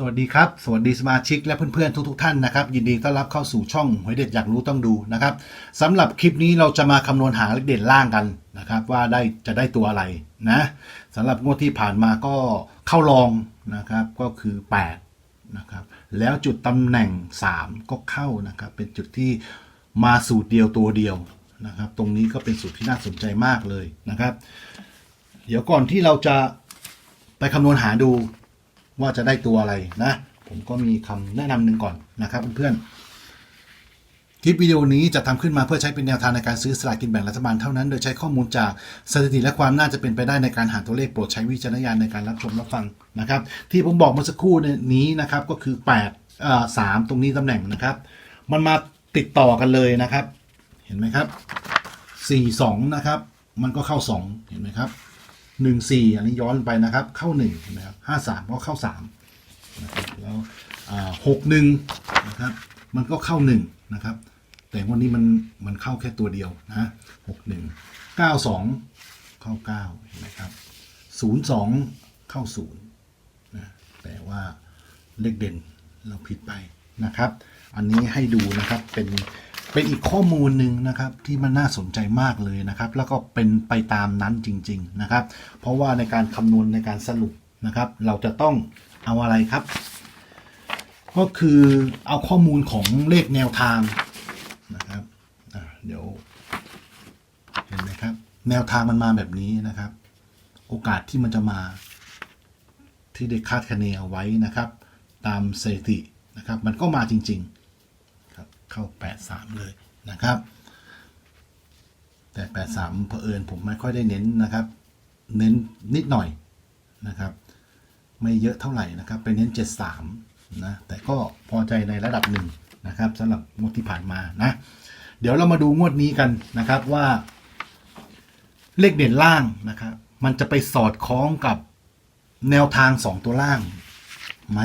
สวัสดีครับ สวัสดีสมาชิกและเพื่อนๆทุกๆท่านนะครับ ยินดีต้อนรับเข้าสู่ช่องหวยเด็ดอยากรู้ต้องดูนะครับสำหรับคลิปนี้เราจะมาคำนวณหาเลขเด่นล่างกันนะครับ ว่าได้จะได้ตัวอะไรนะสำหรับงวดที่ผ่านมาก็เข้ารองนะครับก็คือ 8 นะครับ แล้วจุดตำแหน่ง 3 ก็เข้านะครับ เป็นจุดที่มาสูตรเดียวตัวเดียวนะครับ ตรงนี้ก็เป็นสูตรที่น่าสนใจมากเลยนะครับ เดี๋ยวก่อนที่เราจะไปคำนวณหาดู ว่าจะได้ตัวอะไรนะ ผมก็มีคำแนะนำหนึ่งก่อนนะครับเพื่อนๆ คลิปวิดีโอนี้จะทำขึ้นมาเพื่อใช้เป็นแนวทางในการซื้อสลากกินแบ่งรัฐบาลเท่านั้น โดยใช้ข้อมูลจากสถิติและความน่าจะเป็นไปได้ในการหาตัวเลขโปรดใช้วิจารณญาณในการรับชมรับฟังนะครับ ที่ผมบอกเมื่อสักครู่นี้นะครับก็คือ8อ่าสามตรงนี้ตำแหน่งนะครับ มันมาติดต่อกันเลยนะครับ เห็นไหมครับสี่สองนะครับ มันก็เข้าสองเห็นไหมครับ หนึ่งสี่อันนี้ย้อนไปนะครับ เข้าหนึ่งนไหมครับห้าสามก็เข้าสามแล้วหกหนึ่งนะครับ มันก็เข้าหนึ่งนะครับ แต่วันนี้มันมันเข้าแค่ตัวเดียวนะหกหนึ่งเก้าสองเข้าเก้าเห็นไหมครับศูนย์สองเข้าศูนย์นะแต่ว่าเลขเด่นเราผิดไปนะครับ อันนี้ให้ดูนะครับเป็น เป็นอีกข้อมูลหนึ่งนะครับที่มันน่าสนใจมากเลยนะครับ แล้วก็เป็นไปตามนั้นจริง ๆนะครับ เพราะว่าในการคำนวณในการสรุปนะครับ เราจะต้องเอาอะไรครับ ก็คือเอาข้อมูลของเลขแนวทางนะครับเดี๋ยวเห็นไหมครับ แนวทางมันมาแบบนี้นะครับ โอกาสที่มันจะมาที่ได้คาดคะเนเอาไว้นะครับ ตามสถิตินะครับ มันก็มาจริง ๆ เข้า 83 เลยนะครับ แต่ 83เผอิญผมไม่ค่อยได้เน้นนะครับ เน้นนิดหน่อยนะครับ ไม่เยอะเท่าไหร่นะครับไปเน้น 73 นะ แต่ก็พอใจในระดับหนึ่งนะครับสำหรับงวดที่ผ่านมานะ เดี๋ยวเรามาดูงวดนี้กันนะครับว่า เลขเด่นล่างนะครับ มันจะไปสอดคล้องกับแนวทาง 2 ตัวล่างไหม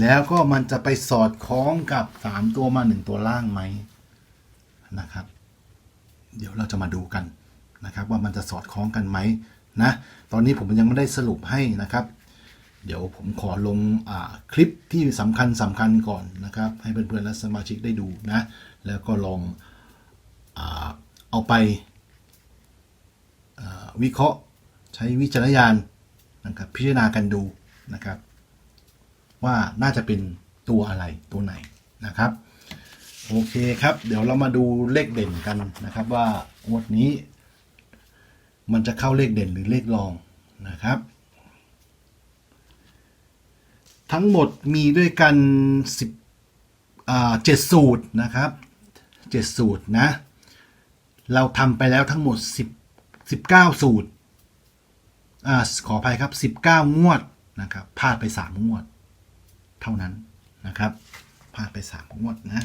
แล้วก็มันจะไปสอดคล้องกับ 3 ตัวมา 1 ตัวล่างไหมนะครับ เดี๋ยวเราจะมาดูกันนะครับ ว่ามันจะสอดคล้องกันไหมนะตอนนี้ผมยังไม่ได้สรุปให้นะครับ เดี๋ยวผมขอลงคลิปที่สำคัญสำคัญก่อนนะครับ ให้เพื่อนๆและสมาชิกได้ดูนะ แล้วก็ลองอเอาไปวิเคราะห์ใช้วิจารณญาณนะครับพิจารณากันดูนะครับ ว่าน่าจะเป็นตัวอะไรตัวไหนนะครับโอเคครับ เดี๋ยวเรามาดูเลขเด่นกันนะครับ ว่างวดนี้ มันจะเข้าเลขเด่นหรือเลขรองนะครับ ทั้งหมดมีด้วยกัน10อ่าเจ็ดสูตรนะครับเจ็ดสูตรนะ เราทำไปแล้วทั้งหมด 10 19 สูตรอ่าขออภัยครับ 19 งวดนะครับพลาดไป 3 งวด เท่านั้นนะครับพลาดไป3งวดนะ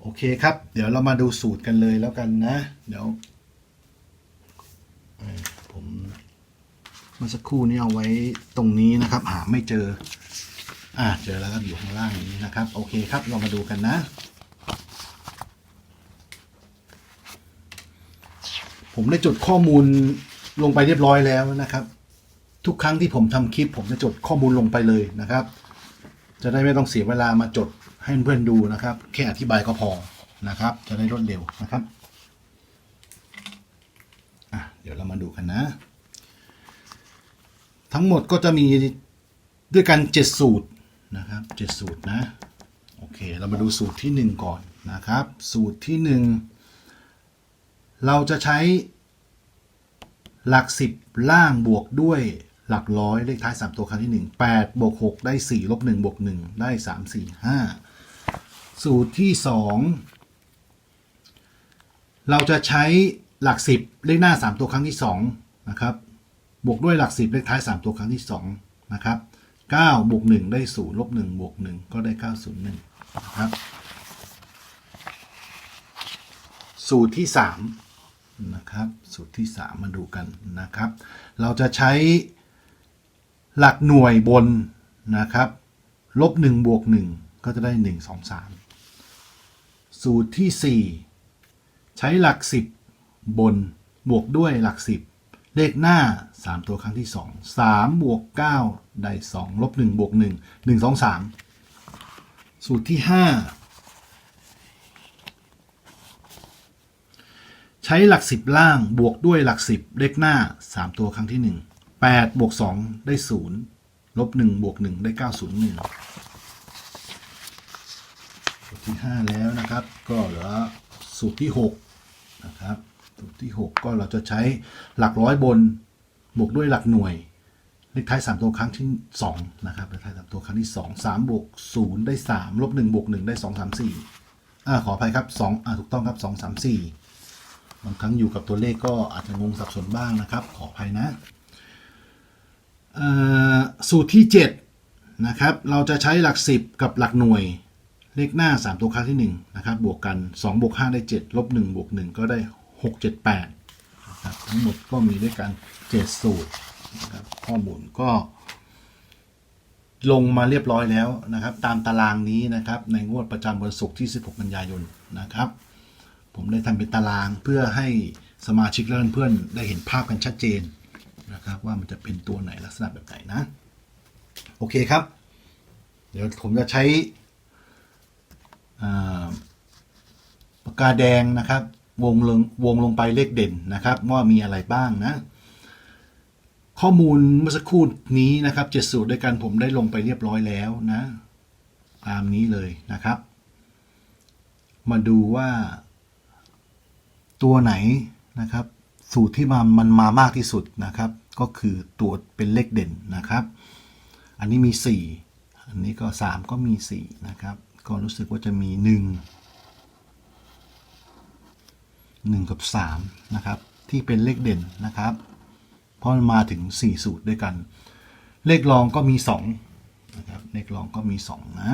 โอเคครับ เดี๋ยวเรามาดูสูตรกันเลยแล้วกันนะ เดี๋ยวผมเมื่อสักครู่นี้เอาไว้ตรงนี้นะครับ หาไม่เจอ อ่าเจอแล้วครับอยู่ข้างล่างนี้นะครับ โอเคครับ เรามาดูกันนะ ผมได้จดข้อมูลลงไปเรียบร้อยแล้วนะครับ ทุกครั้งที่ผมทำคลิป ผมจะจดข้อมูลลงไปเลยนะครับ จะได้ไม่ต้องเสียเวลามาจดให้เพื่อนๆดูนะครับ แค่อธิบายก็พอนะครับ จะได้รวดเร็วนะครับเดี๋ยวเรามาดูกันนะ ทั้งหมดก็จะมีด้วยกันเจ็ดสูตรนะครับเจ็ดสูตรนะโอเค เรามาดูสูตรที่หนึ่งก่อนนะครับ สูตรที่หนึ่งเราจะใช้หลักสิบล่างบวกด้วย หลักร้อยเลขท้ายสามตัวครั้งที่หนึ่งแปดบวกหกได้สี่ลบหนึ่งบวกหนึ่งได้สามสี่ห้าสูตรที่สองเราจะใช้หลักสิบเลขหน้าสามตัวครั้งที่สองนะครับบวกด้วยหลักสิบเลขท้าย 3 ตัวครั้งที่2นะครับ9บวก1ได้0ลบ1บวก1ก็ได้ 901นะครับสูตรที่3นะครับสูตรที่ 3 มาดูกันนะครับ เราจะใช้ หลักหน่วยบนนะครับลบ1บวก1 ก็จะได้ 1 2 3 สูตรที่ 4 ใช้หลัก 10 บนบวกด้วยหลัก 10 เลขหน้า 3 ตัวครั้งที่ 2 3 บวก 9 ได้ 2 ลบ 1 บวก 1 1 2 3 สูตรที่ 5 ใช้หลัก 10 ล่างบวกด้วยหลัก 10 เลขหน้า 3 ตัวครั้งที่ 1 8บวก2ได้ 0 ลบ1บวก1ได้ 901สูตรที่ 5 แล้วนะครับ ก็เหลือสูตรที่ 6 นะครับ สูตรที่ 6 ก็เราจะใช้หลักร้อยบนบวกด้วยหลักหน่วย เลขท้าย 3 ตัวครั้งที่ 2 นะครับเลขท้าย 3 ตัวครั้งที่ 2 3บวก0ได้ 3 ลบ1บวก1ได้ 2 3 4อ่าขออภัยครับ 2 อ่าถูกต้องครับ 2 3 4 บางครั้งอยู่กับตัวเลขก็อาจจะงงสับสนบ้างนะครับ ขออภัยนะ สูตรที่ 7 นะครับ เราจะใช้หลัก 10 กับหลักหน่วย เลขหน้า 3 ตัวครั้งที่ 1 นะครับ บวกกัน 2 บวก 5 ได้ 7 ลบ 1 บวก 1 ก็ได้ 6 7 8นะครับทั้งหมดก็มีด้วยกัน 7 สูตรนะครับข้อมูลก็ ลงมาเรียบร้อยแล้วนะครับ ตามตารางนี้นะครับ ในงวดประจำวันศุกร์ที่ 16 กันยายนนะครับ ผมได้ทำเป็นตารางเพื่อให้สมาชิกและเพื่อนๆได้เห็นภาพกันชัดเจน นะครับ ว่ามันจะเป็นตัวไหนลักษณะแบบไหนนะ โอเคครับ เดี๋ยวผมจะใช้ปากกาแดงนะครับ วงลงวงลงไปเลขเด่นนะครับ ว่ามีอะไรบ้างนะ ข้อมูลเมื่อสักครู่นี้นะครับเจ็ดสูตรด้วยกันผมได้ลงไปเรียบร้อยแล้วนะ ตามนี้เลยนะครับ มาดูว่าตัวไหนนะครับ สูตรที่มามันมามากที่สุดนะครับ ก็คือตัวเป็นเลขเด่นนะครับ อันนี้มี 4 อันนี้ก็ 3 ก็มี 4 นะครับ ก็รู้สึกว่าจะมี 1 1 กับ 3 นะครับ ที่เป็นเลขเด่นนะครับ เพราะมาถึง 4 สูตรด้วยกัน เลขรองก็มี 2 นะครับ เลขรองก็มี 2 นะ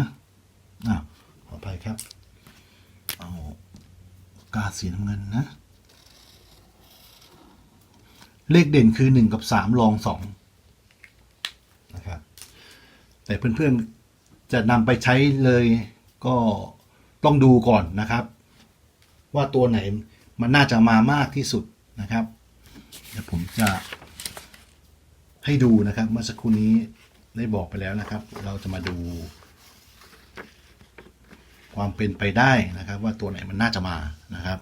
อะขออภัยครับ เอากาสีน้ำเงินนะ เลขเด่นคือ1กับ3รอง2นะครับ แต่เพื่อนๆจะนำไปใช้เลยก็ต้องดูก่อนนะครับ ว่าตัวไหนมันน่าจะมามากที่สุดนะครับเดี๋ยวผมจะให้ดูนะครับเมื่อสักครู่นี้ได้บอกไปแล้วนะครับ เราจะมาดู ความเป็นไปได้นะครับ ว่าตัวไหนมันน่าจะมานะครับ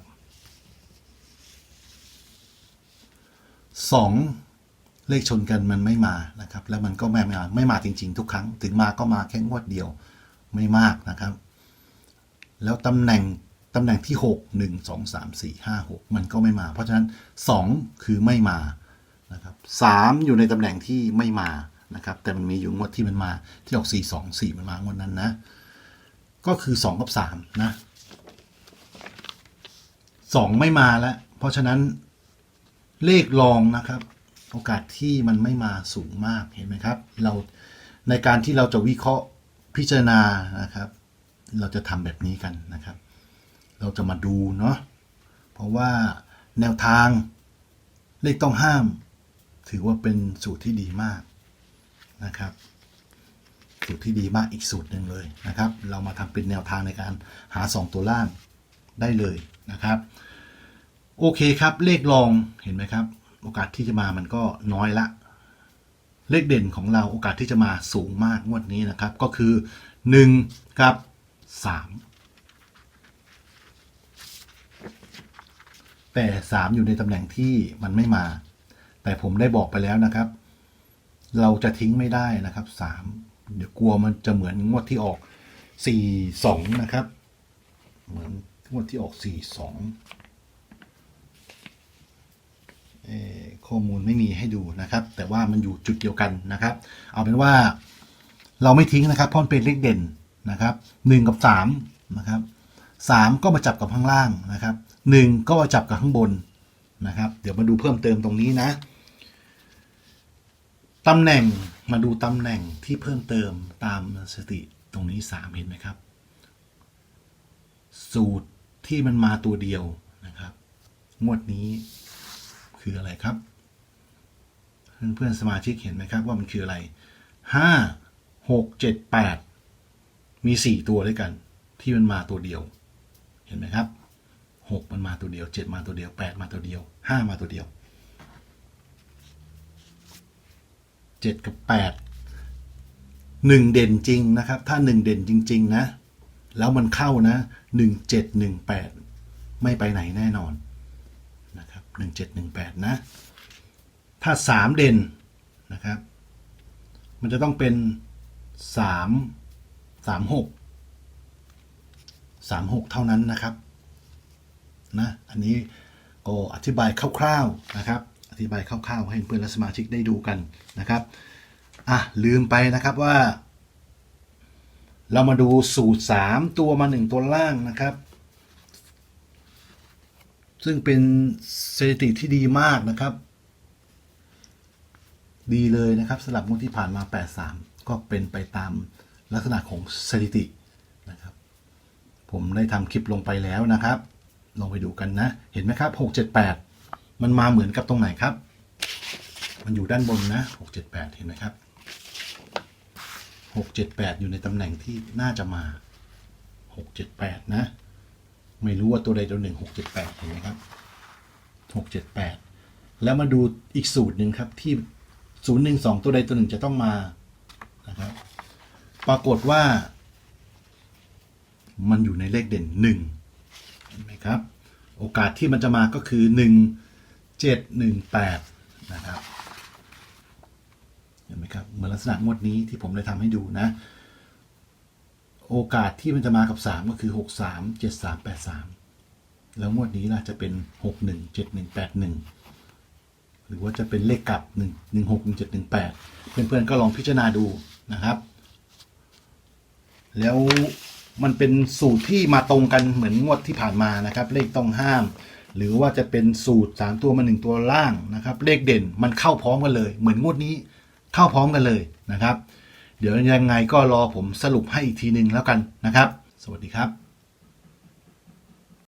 สองเลขชนกันมันไม่มานะครับ แล้วมันก็ไม่มาไม่มาจริง ๆ ทุกครั้ง ถึงมาก็มาแค่งวดเดียวไม่มากนะครับ แล้วตำแหน่งตำแหน่งที่ 6 1 2 3 4 5 6 มันก็ไม่มา เพราะฉะนั้น 2 คือไม่มานะครับ3อยู่ในตำแหน่งที่ไม่มานะครับ แต่มันมีอยู่งวดที่มันมาที่ออก 4 2 4 มันมางวดนั้นนะ ก็คือ 2 กับ 3 นะ 2 ไม่มาแล้ว เพราะฉะนั้น เลขรองนะครับ โอกาสที่มันไม่มาสูงมากเห็นไหมครับ เราในการที่เราจะวิเคราะห์พิจารณานะครับ เราจะทำแบบนี้กันนะครับ เราจะมาดูเนาะเพราะว่าแนวทางเลขต้องห้าม ถือว่าเป็นสูตรที่ดีมากนะครับ สูตรที่ดีมากอีกสูตรหนึ่งเลยนะครับ เรามาทำเป็นแนวทางในการหา 2 ตัวล่างได้เลยนะครับ โอเคครับ เลขรองเห็นไหมครับ โอกาสที่จะมามันก็น้อยละ เลขเด่นของเราโอกาสที่จะมาสูงมากงวดนี้นะครับ ก็คือ 1 กับ 3 แต่ 3 อยู่ในตำแหน่งที่มันไม่มา แต่ผมได้บอกไปแล้วนะครับ เราจะทิ้งไม่ได้นะครับ 3 เดี๋ยวกลัวมันจะเหมือนงวดที่ออก 4 2 นะครับ เหมือนงวดที่ออก 4 2 เอ่อ ข้อมูลไม่มีให้ดูนะครับ แต่ว่ามันอยู่จุดเดียวกันนะครับ เอาเป็นว่าเราไม่ทิ้งนะครับเพราะมันเป็นเลขเด่นนะครับหนึ่งกับสามนะครับสามก็มาจับกับข้างล่างนะครับหนึ่งก็มาจับกับข้างบนนะครับ เดี๋ยวมาดูเพิ่มเติมตรงนี้นะตำแหน่งมาดูตำแหน่งที่เพิ่มเติมตามสติตรงนี้สามเห็นไหมครับ สูตรที่มันมาตัวเดียวนะครับ งวดนี้คืออะไรครับ เพื่อนๆสมาชิกเห็นไหมครับว่ามันคืออะไรห้าหกเจ็ดแปดมีสี่ตัวด้วยกัน ที่มันมาตัวเดียว เห็นไหมครับหกมันมาตัวเดียวเจ็ดมาตัวเดียวแปดมาตัวเดียวห้ามาตัวเดียวเจ็ดกับแปดหนึ่งเด่นจริงนะครับ ถ้าหนึ่งเด่นจริง ๆ นะ แล้วมันเข้านะหนึ่งเจ็ดหนึ่งแปดไม่ไปไหนแน่นอนนะครับหนึ่งเจ็ดหนึ่งแปดนะ ถ้าสามเด่นนะครับ มันจะต้องเป็นสามสามหกสามหกเท่านั้นนะครับนะอันนี้ก็อธิบายคร่าวๆนะครับ อธิบายคร่าวๆ ให้เพื่อนและสมาชิกได้ดูกันนะครับอะลืมไปนะครับว่า เรามาดูสูตร 3 ตัวมา 1 ตัวล่างนะครับ ซึ่งเป็นสถิติที่ดีมากนะครับ ดีเลยนะครับสลับงวดที่ผ่านมา 83 ก็เป็นไปตามลักษณะของสถิตินะครับ ผมได้ทำคลิปลงไปแล้วนะครับ ลองไปดูกันนะ เห็นไหมครับ 678 มันมาเหมือนกับตรงไหนครับ มันอยู่ด้านบนนะ 678 เห็นไหมครับ 678 อยู่ในตำแหน่งที่น่าจะมา 678 นะ ไม่รู้ว่าตัวใดตัวหนึ่ง 678 เห็นไหมครับ 678 แล้วมาดูอีกสูตรหนึ่งครับที่ 012ตัวใดตัวหนึ่งจะต้องมานะครับ ปรากฏว่า มันอยู่ในเลขเด่น1เห็นไหมครับ โอกาสที่มันจะมาก็คือ1 7 1 8นะครับเห็นไหมครับเหมือนลักษณะงวดนี้ที่ผมได้ทำให้ดูนะ โอกาสที่มันจะมากับ 3 ก็คือ 6 3 7 3 8 3 แล้วงวดนี้ล่ะจะเป็น 6 1 7 1 8 1 หรือว่าจะเป็นเลขกลับ 1 1 6 1 7 1 8 เพื่อนๆก็ลองพิจารณาดูนะครับ แล้วมันเป็นสูตรที่มาตรงกันเหมือนงวดที่ผ่านมานะครับ เลขต้องห้าม หรือว่าจะเป็นสูตร 3 ตัวมา 1 ตัวล่างนะครับ เลขเด่นมันเข้าพร้อมกันเลย เหมือนงวดนี้เข้าพร้อมกันเลยนะครับ เดี๋ยวยังไงก็รอผมสรุปให้อีกทีหนึ่งแล้วกันนะครับ สวัสดีครับ